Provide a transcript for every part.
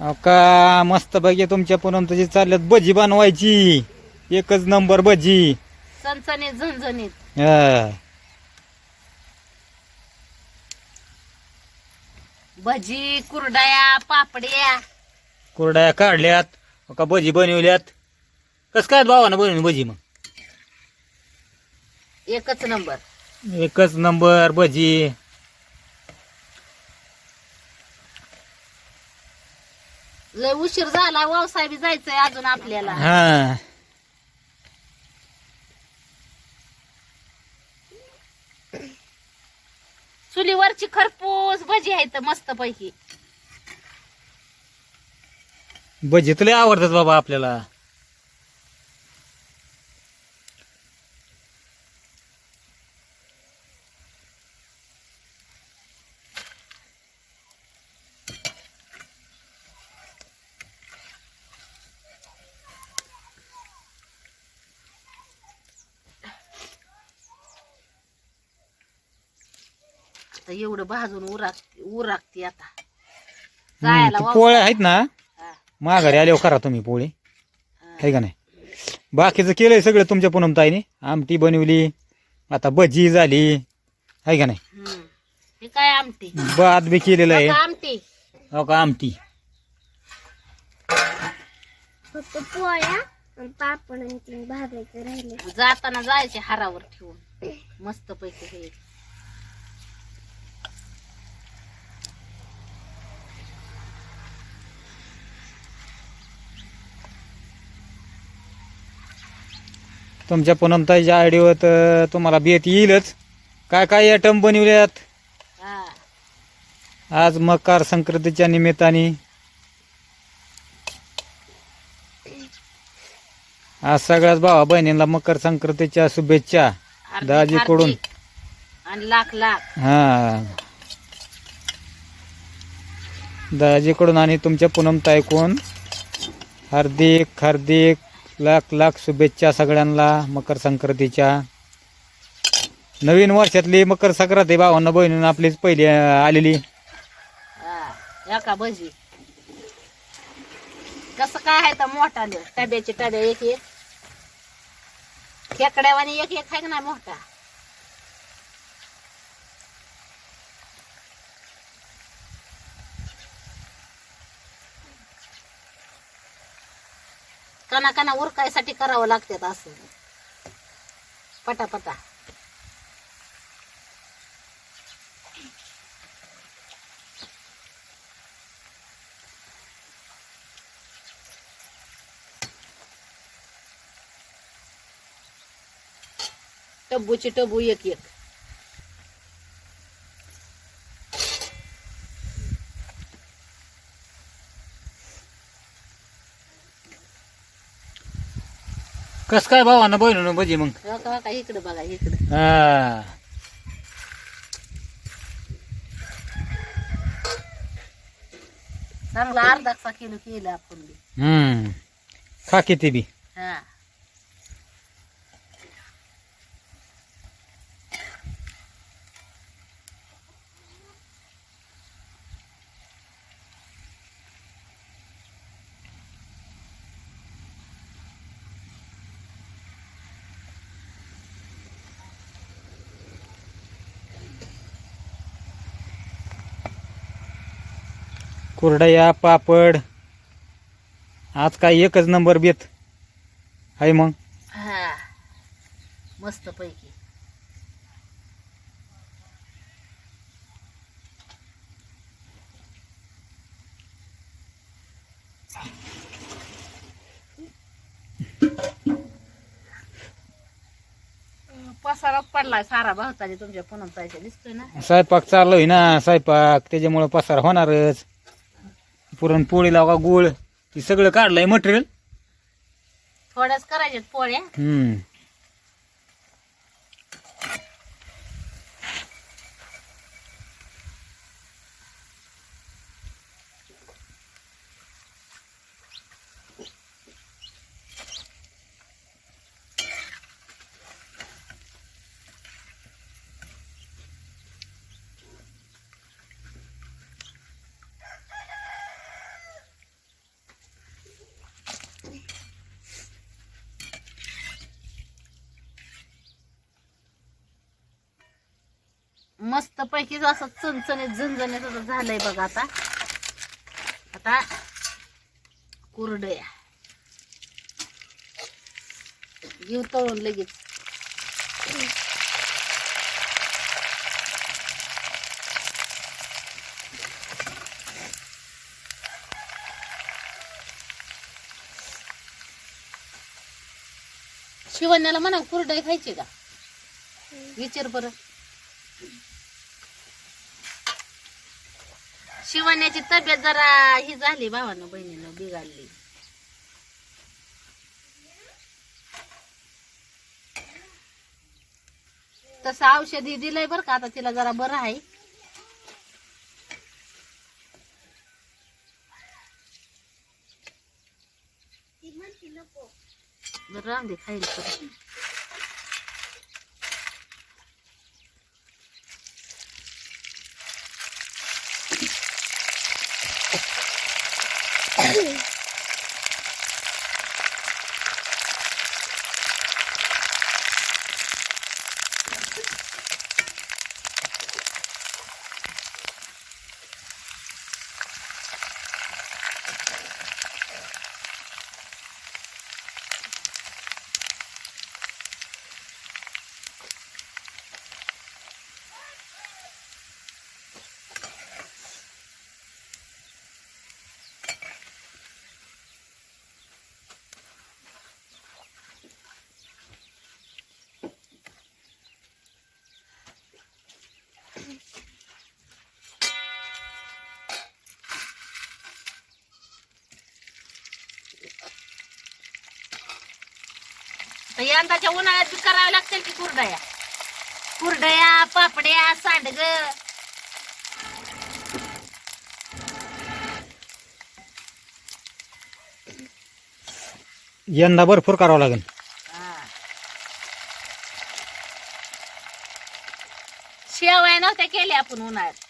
अहो का मस्त पैकी तुमच्या पर्यंत चालल्यात भजी बनवायची. एकच नंबर भजी. चणचणीत झणझणीत. हा. भजी कुरडया पापड्या. कुरड्या काढल्यात अहो का भजी बनवल्यात? कस काय भावानं बनवली भजी मग? एकच नंबर. एकच नंबर भजी. लय उशीर झाला व्यवसाय बी जायचंय अजून आपल्याला. हा. चुलीवरची खरपूस भजी आहेत मस्त पैकी भजी तुला आवडतात बाबा आपल्याला. आता एवढं भाजून उराक उराकते आता. हम्म, जायला ते वाव- पोळ्या आहेत ना? हा, माघारी आल्यावर करा तुम्ही पोळी. हा. आहे का नाही? बाकीचं केलंय सगळं तुमच्या पूनमताईने आमटी बनवली. आता भजी झाली. आहे का नाही? हम्म. हे काय आमटी? भात बी केलेलं आहे. बघा आमटी. हो का आमटी? फक्त पोळ्या आणि पापड आणि तीन भाजायचे राहिले जाताना जायचे हारावर ठेवून. मस्त पैकी हे. तुमच्या पूनमताईच्या आयडिओ तर तुम्हाला बेत येईलच. काय काय आयटम बनवल्यात? हा. आज मकर संक्रांतीच्या निमित्ताने. आज सगळ्याच भावा बहिणींना मकर संक्रांतीच्या शुभेच्छा दाजीकडून. आणि लाख लाख. हा. दाजीकडून आणि तुमच्या पूनमताईकडून हार्दिक हार्दिक. लाख लाख शुभेच्छा सगळ्यांना मकर संक्रांतीच्या. नवीन वर्षातली मकर संक्रांती भावांना बहिणींना आपलीच पहिली अं, आलेली. हा एका भजी? कसं काय आहे तर मोठा लिह टब्याचे टब्या एक एक. खेकड्यावानी एक एक आहे ना मोठा? कना कना उरकायसाठी करावं लागतात असं. पटापटा. टब्बूची टब्बू एक एक. कस काय भावांना बहिणीनं भजी मग? हो का का इकडे बघा इकडे. हा. चांगला अर्धा किलो केलं आपण बी. हम्म. खा किती बी. हा. कुरडया पापड. आज काय एकच नंबर बेत. आहे मग. हा. मस्त पैकी. पसाराच पडलाय सारा भावताने तुमच्या पुनमताईच्या दिसतोय ना. स्वयंपाक चालू आहे ना स्वयंपाक. त्याच्यामुळं पसार होणारच. पुरणपोळी लावा गुळ ती सगळं काढलंय मटेरियल थोड्याच करायच्यात पोळ्या. हम्म. मस्त पैकीच असं चणचणीत झणझणीत असं झालंय बघा आता. आता कुरडया. घेऊ तळून लगेच. शिवण्याला म्हणा कुरडई खायची का? विचार बरं. शिवण्याची तब्येत जरा ही झाली भावानं बहिणीनं बिघडली. तसं औषधी दिलंय बरं का आता तिला जरा बरं आहे. राम दे खाईल तर यंदाच्या उन्हाळ्यात बी कराव्या लागतील की कुरडया? कुरडया पापड्या सांडग. यंदा भरपूर करावं लागेल. शेवया नव्हत्या केल्या आपण उन्हाळ्यात.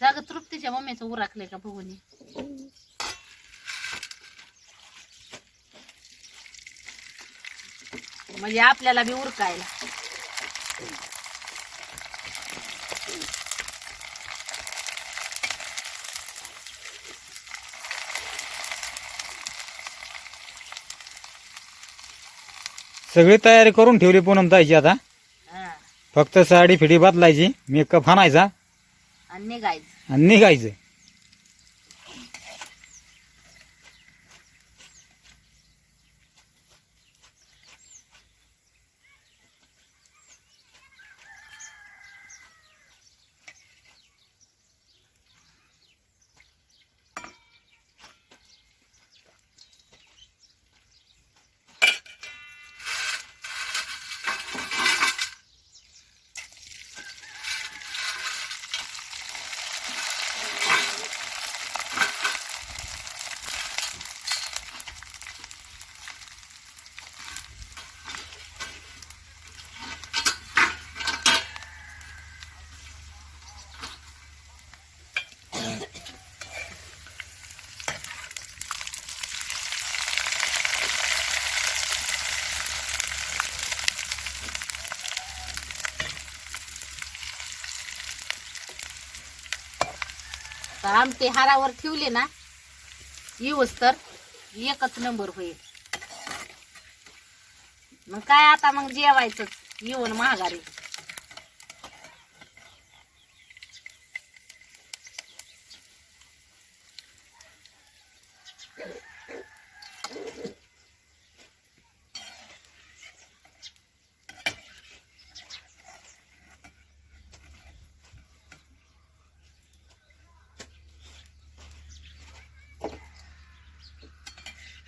जाग तृप्तीच्या मम्मीचं उराकलंय का बघून. म्हणजे आपल्याला बी उरकायला सगळी तयारी करून ठेवली पूनम ताईची आता. फक्त साडी फिडी बदलायची मेकअप आणायचा आणि निघायचं. आणि निघायचं. तर आमटे हारावर ठेवले ना येऊस तर एकच नंबर होईल. मग काय आता मग जेवायचं येऊन महागारी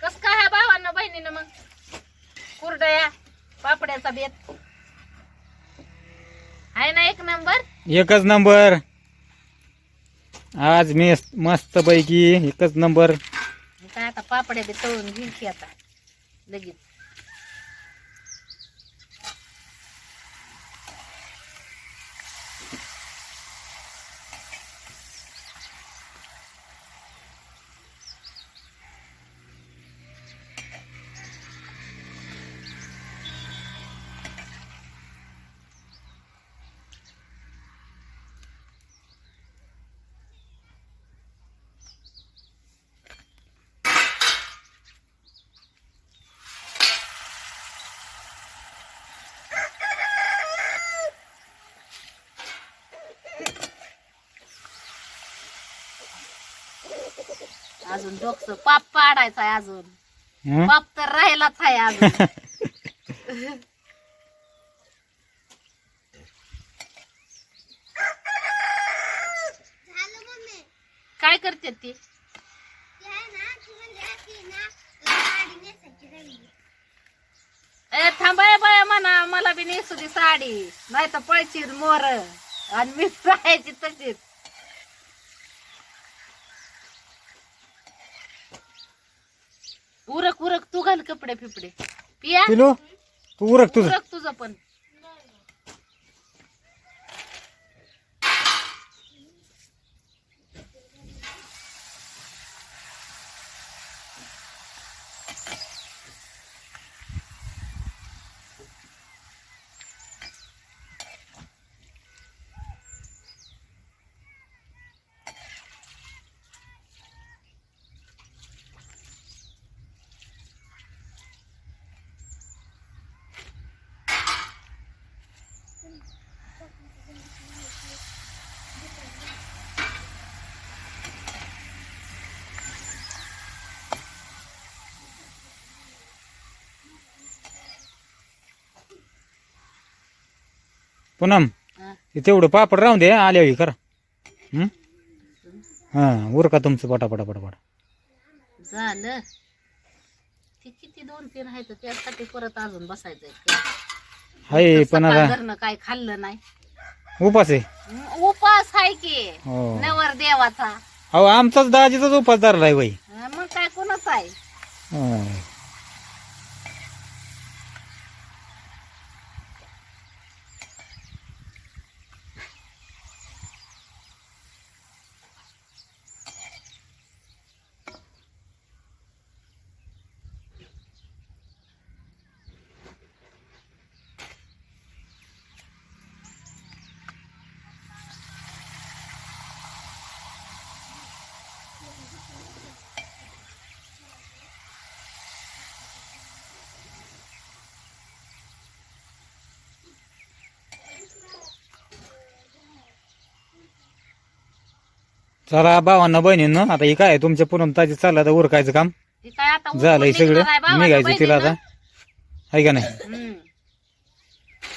कस काय आहे भावांना बहिणीनं मग कुरडया बेत आहे ना एक नंबर? एकच नंबर. आज मी मस्त पैकी एकच नंबर. काय आता पापड्या बी तळून घेईल की आता लगेच. अजून डोकं पाप पाडायचा आहे अजून? पाप तर राहिलाच आहे अजून. झालं मम्मी. काय करते ती? ए थांबाय बाय म्हणा मला बी नेसू दे साडी. नाही तर पळची मोर. आणि मी राहायची तशीच. उरक उरक तू घाल कपडे फिपडे पिया. पिलू तू उरक तुझं. उरक तुझं पण. पूनम हा. तेवढं पापड राहून दे आल्यावर हे करा. हं? हा उरका तुमचं पटापटा पटापट झालं. ती किती दोन तीन आहे त्यासाठी परत अजून हाय पण आता काय खाल्लं नाही. उपास आहे. हं, उपास आहे की. हो. नवर देवाचा. अहो आमचाच दाजीचाच उपास धरला आहे बाई. हं, मग काय कोणाच आहे? हं. चला भावांना बहिणींनो आता हे काय तुमच्या पूनम ताजी चाललं आता उरकायचं काम? ती काय आता उठून झालंय निघणार सगळं. आहे भावाला निघायचं तिला आता. बहिणीनं. आहे का नाही.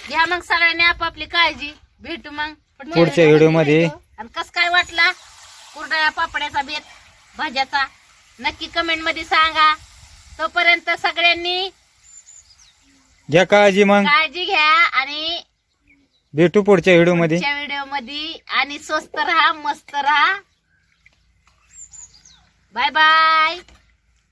घ्या मग सगळ्यांनी आपापली काळजी. भेटू मग. पुढच्या व्हिडिओमध्ये आणि कस काय वाटला? कुरडया पापड्याचा बेत भाज्याचा. नक्की कमेंटमध्ये सांगा. तोपर्यंत सगळ्यांनी घ्या काळजी मग. काळजी घ्या आणि भेटू पुढच्या व्हिडिओमध्ये व्हिडिओमध्ये आणि स्वस्त राहा मस्त राहा. Bye bye